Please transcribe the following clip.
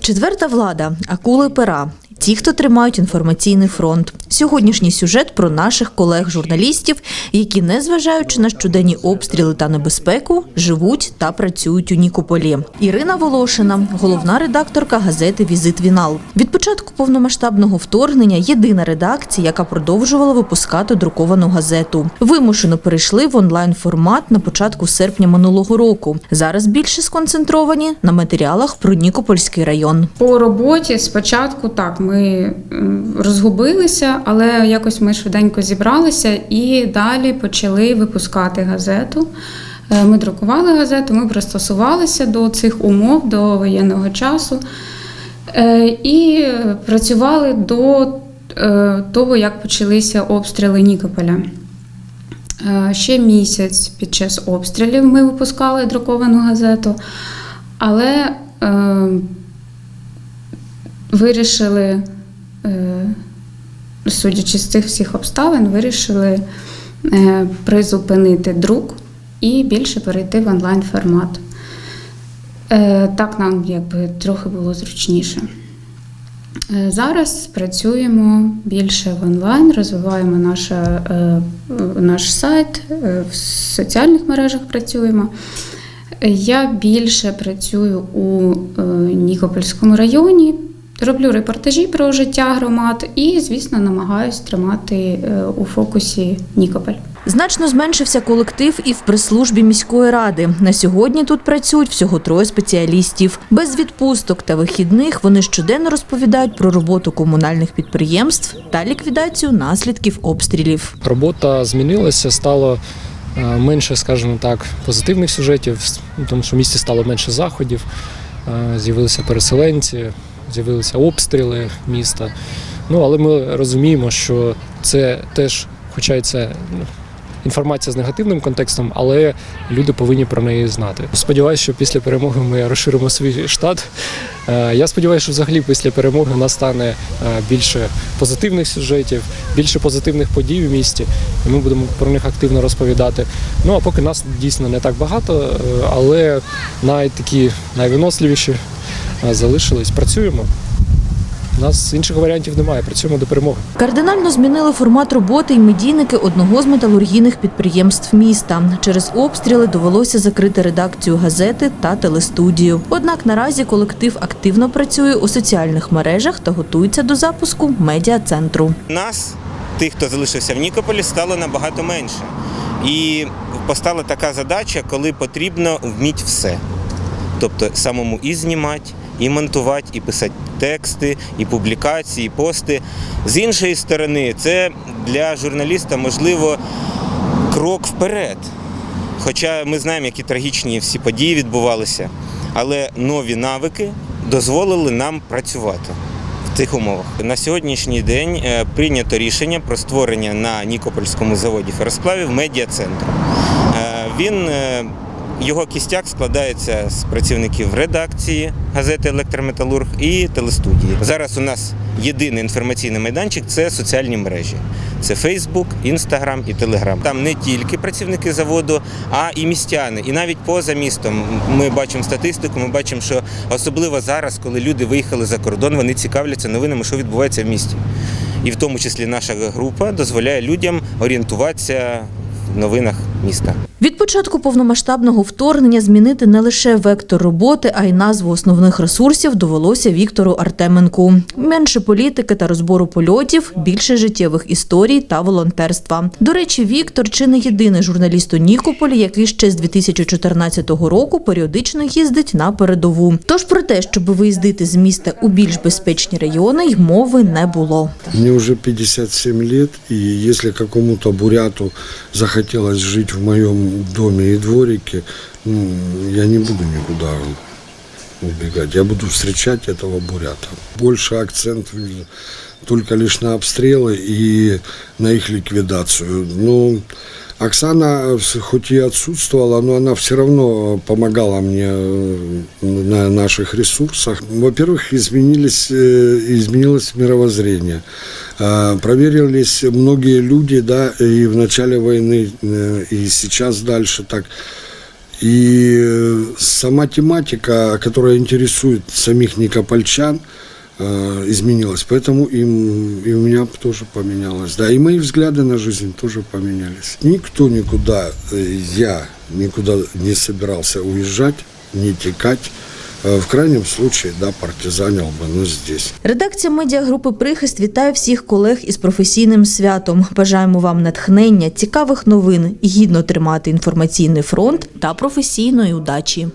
Четверта влада акули пера. Ті, хто тримають інформаційний фронт. Сьогоднішній сюжет про наших колег-журналістів, які, незважаючи на щоденні обстріли та небезпеку, живуть та працюють у Нікополі. Ірина Волошина, головна редакторка газети Візит Вінал. Від початку повномасштабного вторгнення єдина редакція, яка продовжувала випускати друковану газету. Вимушено перейшли в онлайн формат на початку серпня минулого року. Зараз більше сконцентровані на матеріалах про Нікопольський район. По роботі спочатку так, ми розгубилися, але якось ми швиденько зібралися і далі почали випускати газету. Е, Ми друкували газету, ми пристосувалися до цих умов, до воєнного часу Е, і працювали до е, того, як почалися обстріли Нікополя. Е, Ще місяць під час обстрілів ми випускали друковану газету, але е, вирішили, е, судячи з цих всіх обставин, вирішили е, призупинити друк і більше перейти в онлайн формат. Е, Так нам якби трохи було зручніше. Зараз працюємо більше в онлайн, розвиваємо наша, наш сайт, в соціальних мережах працюємо. Я більше працюю у Нікопольському районі, роблю репортажі про життя громад і, звісно, намагаюсь тримати е, у фокусі Нікополь. Значно зменшився колектив і в прес-службі міської ради. На сьогодні тут працюють всього троє спеціалістів. Без відпусток та вихідних вони щоденно розповідають про роботу комунальних підприємств та ліквідацію наслідків обстрілів. Робота змінилася, стало е, менше, скажімо так, позитивних сюжетів, тому що в місті стало менше заходів, е, з'явилися переселенці, з'явилися обстріли міста. Ну, але ми розуміємо, що це теж, хоча й це ну, інформація з негативним контекстом, але люди повинні про неї знати. Сподіваюся, що після перемоги ми розширимо свій штат. Е, Я сподіваюся, що взагалі після перемоги у нас стане е, більше позитивних сюжетів, більше позитивних подій в місті, і ми будемо про них активно розповідати. Ну а поки нас дійсно не так багато, е, але найтакі найвиносливіші залишились. Працюємо. У нас інших варіантів немає. Працюємо до перемоги. Кардинально змінили формат роботи й медійники одного з металургійних підприємств міста. Через обстріли довелося закрити редакцію газети та телестудію. Однак наразі колектив активно працює у соціальних мережах та готується до запуску медіа-центру. Нас, тих, хто залишився в Нікополі, стало набагато менше. І постала така задача, коли потрібно вміти все. Тобто самому і знімати, і монтувати, і писати тексти, і публікації, і пости. З іншої сторони, це для журналіста можливо крок вперед. Хоча ми знаємо, які трагічні всі події відбувалися, але нові навики дозволили нам працювати цих умовах. На сьогоднішній день е, прийнято рішення про створення на Нікопольському заводі феросплавів медіа-центру. Е, Він е, його кістяк складається з працівників редакції газети Електрометалург і телестудії. Зараз у нас єдиний інформаційний майданчик це соціальні мережі. Це Фейсбук, Інстаграм і Телеграм. Там не тільки працівники заводу, а і містяни. І навіть поза містом ми бачимо статистику. Ми бачимо, що особливо зараз, коли люди виїхали за кордон, вони цікавляться новинами, що відбувається в місті. І в тому числі наша група дозволяє людям орієнтуватися в новинах міста. Від початку повномасштабного вторгнення змінити не лише вектор роботи, а й назву основних ресурсів довелося Віктору Артеменку. Менше політики та розбору польотів, більше життєвих історій та волонтерства. До речі, Віктор чи не єдиний журналіст у Нікополі, який ще з 2014 року періодично їздить на передову. Тож про те, щоб виїздити з міста у більш безпечні райони, й мови не було. Мне уже 57 лет, и если какому-то буряту захотелось жить в моем доме и дворике, ну, я не буду никуда убегать. Я буду встречать этого бурята. Больше акцент только лишь на обстрелы и на их ликвидацию. Но Оксана, э, хоть и отсутствовала, но она все равно помогала мне э, на наших ресурсах. Во-первых, изменились, э, изменилось мировоззрение. Проверились многие люди, да, и в начале войны, и сейчас дальше так. И э, сама тематика, которая интересует самих никопольчан, э, изменилась. Поэтому им, и у меня тоже поменялось. Да, и мои взгляды на жизнь тоже поменялись. Никто никуда, э, я никуда не собирался уезжать, не текать. Э, В крайнем случае, да, партизанил бы, ну, здесь. Редакція медіагрупи Прихист вітає всіх колег із професійним святом. Бажаємо вам натхнення, цікавих новин, гідно тримати інформаційний фронт та професійної удачі.